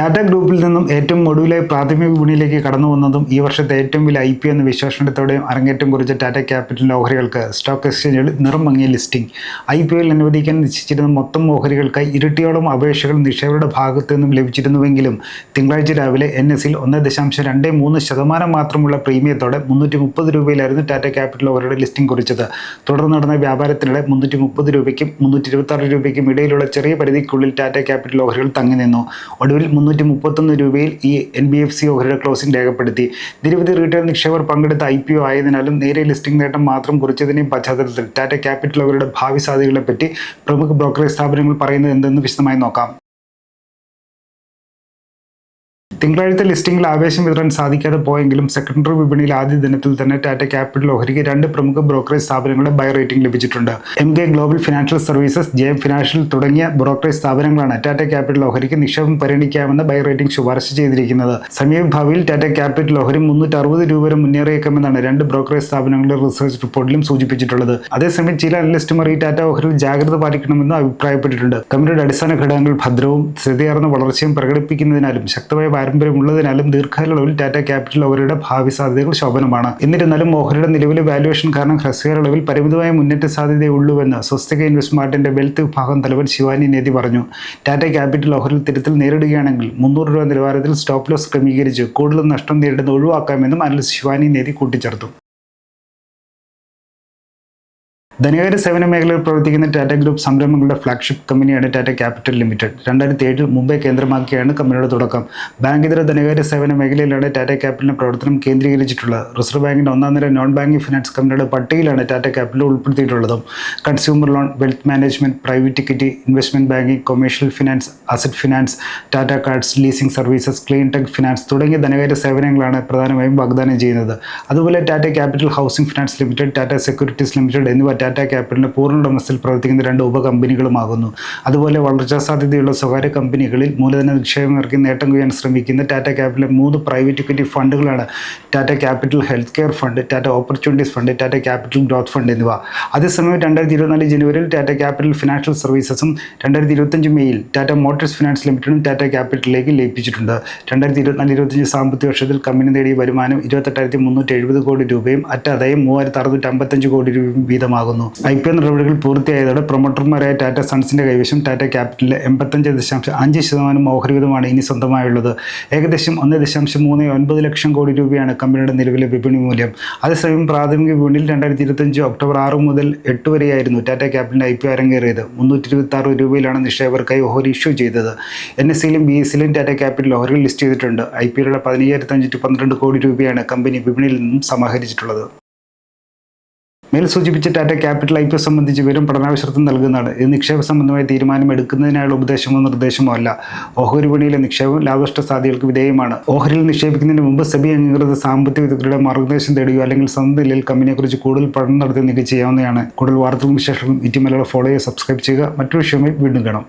ടാറ്റ ഗ്രൂപ്പിൽ നിന്നും ഏറ്റവും ഒടുവിലായി പ്രാഥമിക വിപണിയിലേക്ക് കടന്നു വന്നതും ഈ വർഷത്തെ ഏറ്റവും വലിയ ഐ പി എന്ന വിശേഷണത്തോടെയും അരങ്ങേറ്റം കുറിച്ച ടാറ്റ ക്യാപിറ്റലിന്റെ ഓഹരികൾക്ക് സ്റ്റോക്ക് എക്സ്ചേഞ്ചുകൾ നിറം ലിസ്റ്റിംഗ് ഐ പി ഒയിൽ അനുവദിക്കാൻ നിശ്ചയിച്ചിരുന്ന മൊത്തം ഓഹരികൾക്കായി ഇരട്ടിയോളം അപേക്ഷകൾ നിക്ഷേപകരുടെ ഭാഗത്തു നിന്നും ലഭിച്ചിരുന്നുവെങ്കിലും തിങ്കളാഴ്ച രാവിലെ എൻ എസിൽ ഒന്ന് ദശാംശം രണ്ട് മൂന്ന് ശതമാനം മാത്രമുള്ള പ്രീമിയത്തോടെ മുന്നൂറ്റി മുപ്പത് രൂപയിലായിരുന്നു ടാറ്റ ക്യാപിറ്റൽ ഓഹരിയുടെ ലിസ്റ്റിംഗ് കുറിച്ചത്. തുടർന്ന് നടന്ന വ്യാപാരത്തിനിടെ മുന്നൂറ്റി മുപ്പത് രൂപയ്ക്കും മുന്നൂറ്റി ഇരുപത്തി ആറ് രൂപയ്ക്കും ഇടയിലുള്ള ചെറിയ പരിധിക്കുള്ളിൽ ടാറ്റ ക്യാപിറ്റൽ ഓഹരികൾ തങ്ങി നിന്നു. ഒടുവിൽ മുപ്പത്തൊന്ന് രൂപയിൽ ഈ എൻ ബി എഫ് സി ഓഹരിയുടെ ക്ലോസിംഗ് രേഖപ്പെടുത്തി. നിരവധി റീറ്റെയിൽ നിക്ഷേപർ പങ്കെടുത്ത ഐ പി ഒ ആയതിനാലും നേരെ ലിസ്റ്റിംഗ് നേട്ടം മാത്രം കുറിച്ചതിന്റെയും പശ്ചാത്തലത്തിൽ ടാറ്റ ക്യാപിറ്റൽ അവരുടെ ഭാവി സാധ്യതകളെപ്പറ്റി പ്രമുഖ ബ്രോക്കറേജ് സ്ഥാപനങ്ങൾ പറയുന്നത് എന്തെന്ന് വിശദമായി നോക്കാം. തിങ്കളാഴ്ച ലിസ്റ്റിംഗിൽ ആവേശം വിതരാൻ സാധിക്കാതെ പോയെങ്കിലും സെക്കൻഡറി വിപണിയിൽ ആദ്യ ദിനത്തിൽ തന്നെ ടാറ്റ ക്യാപിറ്റൽ ഓഹരിക്ക് രണ്ട് പ്രമുഖ ബ്രോക്കറേജ് സ്ഥാപനങ്ങളുടെ ബൈ റേറ്റിംഗ് ലഭിച്ചിട്ടുണ്ട്. M K global financial services J financial തുടങ്ങിയ ബ്രോക്കറേജ് സ്ഥാപനങ്ങളാണ് ടാറ്റ ക്യാപിറ്റൽ ഓഹരിക്ക് നിക്ഷേപം പരിഗണിക്കാമെന്ന് ബൈ റേറ്റിംഗ് ശുപാർശ ചെയ്തിരിക്കുന്നത്. സമീപഭാവിയിൽ ടാറ്റ ക്യാപിറ്റൽ ഓഹരി മുന്നൂറ്റി അറുപത് രൂപ വരെ മുന്നേറിയേക്കുമെന്നാണ് രണ്ട് ബ്രോക്കറേജ് സ്ഥാപനങ്ങളുടെ റിസർച്ച് റിപ്പോർട്ടിലും സൂചിപ്പിച്ചിട്ടുള്ളത്. അതേസമയം ചില അനലിസ്റ്റുമാർ ഈ ടാറ്റ ഓഹരിയിൽ ജാഗ്രത പാലിക്കണമെന്ന് അഭിപ്രായപ്പെട്ടിട്ടുണ്ട്. കമ്പനിയുടെ അടിസ്ഥാന ഘടകങ്ങൾ ഭദ്രവും സ്ഥിതിയാർന്ന വളർച്ചയും പ്രകടിപ്പിക്കുന്നതിനാലും ശക്തമായ പാരമ്പര്യമുള്ളതിനാലും ദീർഘകാലയളവിൽ ടാറ്റ ക്യാപിറ്റൽ അവരുടെ ഭാവി സാധ്യതകൾ ശോഭനമാണ്. എന്നിരുന്നാലും ഓഹരിയുടെ നിലവിലെ വാല്യുവേഷൻ കാരണം ഹ്രസ്വകാലയളവിൽ പരിമിതമായ മുന്നേറ്റ സാധ്യതയുള്ളൂവെന്ന് സ്വസ്തിക ഇൻവെസ്റ്റ്മാർട്ടിന്റെ വെൽത്ത് വിഭാഗം തലവൻ ശിവാനി നേതി പറഞ്ഞു. ടാറ്റ ക്യാപിറ്റൽ ഓഹരിൽ തിരുത്തൽ നേരിടുകയാണെങ്കിൽ മുന്നൂറ് രൂപ നിലവാരത്തിൽ സ്റ്റോപ്പ് ലോസ് ക്രമീകരിച്ച് കൂടുതൽ നഷ്ടം നേരിടുന്ന ഒഴിവാക്കാമെന്നും അനലിസ്റ്റ് ശിവാനി നേതി കൂട്ടിച്ചേർത്തു. ധനകാര്യ സേവന മേഖലയിൽ പ്രവർത്തിക്കുന്ന ടാറ്റ ഗ്രൂപ്പ് സംരംഭങ്ങളുടെ ഫ്ലാഗ്ഷിപ്പ് കമ്പനിയാണ് ടാറ്റ ക്യാപിറ്റൽ ലിമിറ്റഡ് രണ്ടായിരത്തി ഏഴിൽ മുംബൈ കേന്ദ്രമാക്കിയാണ് കമ്പനിയുടെ തുടക്കം. ബാങ്ക് ഇതര ധനകാര്യ സേവന മേഖലയിലാണ് ടാറ്റ ക്യാപിറ്റലിന്റെ പ്രവർത്തനം കേന്ദ്രീകരിച്ചിട്ടുള്ളത്. റിസർവ് ബാങ്കിന്റെ ഒന്നാം നിര നോൺ ബാങ്കിംഗ് ഫിനാൻസ് കമ്പനിയുടെ പട്ടികയിലാണ് Tata capital ഉൾപ്പെടുത്തിയിട്ടുള്ളതും. Consumer loan wealth management private equity investment banking commercial finance asset finance Tata cards leasing services clean tech finance തുടങ്ങിയ ധനകാര്യ സേവനങ്ങളാണ് പ്രധാനമായും വാഗ്ദാനം ചെയ്യുന്നത്. അതുപോലെ Tata capital housing finance limited Tata securities limited എന്നിവ ടാറ്റ ക്യാപിറ്റലിന്റെ പൂർണ ഉടമസ്ഥയിൽ പ്രവർത്തിക്കുന്ന രണ്ട് ഉപകമ്പനികളുമാകുന്നു. അതുപോലെ വളർച്ചാ സാധ്യതയുള്ള സ്വകാര്യ കമ്പനികളിൽ മൂലധന നിക്ഷേപം ഇറക്കി നേട്ടം കൊയ്യാൻ ശ്രമിക്കുന്ന ടാറ്റ ക്യാപിറ്റലിലെ മൂന്ന് private equity ഫണ്ടുകളാണ് Tata capital health care fund Tata opportunities fund Tata capital growth fund എന്നിവ. അതേസമയം രണ്ടായിരത്തി ഇരുപത്തിനാല് ജനുവരിയിൽ ടാറ്റ ക്യാപിറ്റൽ ഫിനാൻഷ്യൽ സർവീസസും രണ്ടായിരത്തി ഇരുപത്തഞ്ച് മെയ്യിൽ ടാറ്റ മോട്ടോഴ്സ് ഫിനാൻസ് ലിമിറ്റഡും ടാറ്റ ക്യാപിറ്റലിലേക്ക് ലയിപ്പിച്ചിട്ടുണ്ട്. രണ്ടായിരത്തി ഇരുപത്തിനാല് ഇരുപത്തഞ്ച് സാമ്പത്തിക വർഷത്തിൽ കമ്പനി നേടിയ വരുമാനം ഇരുപത്തെട്ടായിരത്തി മുന്നൂറ്റി എഴുപത് കോടി രൂപയും അറ്റാദായം മൂവായിരത്തി അറുന്നൂറ്റി അമ്പത്തഞ്ച് കോടി രൂപയും വീതമാകുന്നു. ഐ പി എൽ നടപടികൾ പൂർത്തിയായതോടെ പ്രൊമോട്ടർമാരായ ടാറ്റ സൺസിന്റെ കൈവശം ടാറ്റ ക്യാപിറ്റലിലെ എൺപത്തഞ്ച് ദശാംശം അഞ്ച് ശതമാനം ഓഹരി വിധമാണ് ഇനി സ്വന്തമായുള്ളത്. ഏകദേശം ഒന്ന് ദശാംശം മൂന്ന് ഒൻപത് ലക്ഷം കോടി രൂപയാണ് കമ്പനിയുടെ നിലവിലെ വിപണി മൂല്യം. അതേസമയം പ്രാഥമിക വിപണിയിൽ രണ്ടായിരത്തി ഇരുപത്തഞ്ച് ഒക്ടോബർ ആറ് മുതൽ എട്ട് വരെയായിരുന്നു ടാറ്റ ക്യാപിറ്റലിന്റെ ഐ പി ഒ അരങ്ങേറിയത്. മുന്നൂറ്റി ഇരുപത്തി ആറ് രൂപയിലാണ് നിക്ഷേപകർക്കായി ഓഹരി ഇഷ്യൂ ചെയ്തത്. എൻ എസ് സിയിലും ബി എസ് സിയിലും ടാറ്റ ക്യാപിറ്റൽ ഓഹരികൾ ലിസ്റ്റ് ചെയ്തിട്ടുണ്ട്. ഐ പി ഒയുടെ പതിനയ്യായിരത്തി അഞ്ഞൂറ്റി പന്ത്രണ്ട് കോടി രൂപയാണ് കമ്പനി വിപണിയിൽ നിന്നും സമാഹരിച്ചിട്ടുള്ളത്. മേൽ സൂചിപ്പിച്ച Tata capital I P S സംബന്ധിച്ച് വിവരം പഠനാവശ്യത്വം നൽകുന്നതാണ്. ഇത് നിക്ഷേപ സംബന്ധമായ തീരുമാനം എടുക്കുന്നതിനായുള്ള ഉപദേശമോ നിർദ്ദേശമോ അല്ല. ഓഹരി വിപണിയിലെ നിക്ഷേപം ലാഭനഷ്ട സാധ്യതകൾക്ക് വിധേയമാണ്. ഓഹരിയിൽ നിക്ഷേപിക്കുന്നതിന് മുമ്പ് സെബി അംഗീകൃത സാമ്പത്തിക വിദഗ്ധരുടെ മാർഗനിർദ്ദേശം തേടുകയോ അല്ലെങ്കിൽ സ്വന്തം നിലയിൽ കമ്പനിയെക്കുറിച്ച് കൂടുതൽ പഠനം നടത്തി നിങ്ങൾക്ക് ചെയ്യാവുന്നതാണ്. കൂടുതൽ വാർത്തകളും വിശേഷങ്ങളും ഇറ്റി മലയാളം ഫോളോ ചെയ്യുക സബ്സ്ക്രൈബ് ചെയ്യുക. മറ്റൊരു വിഷയമായി വീണ്ടും കാണാം.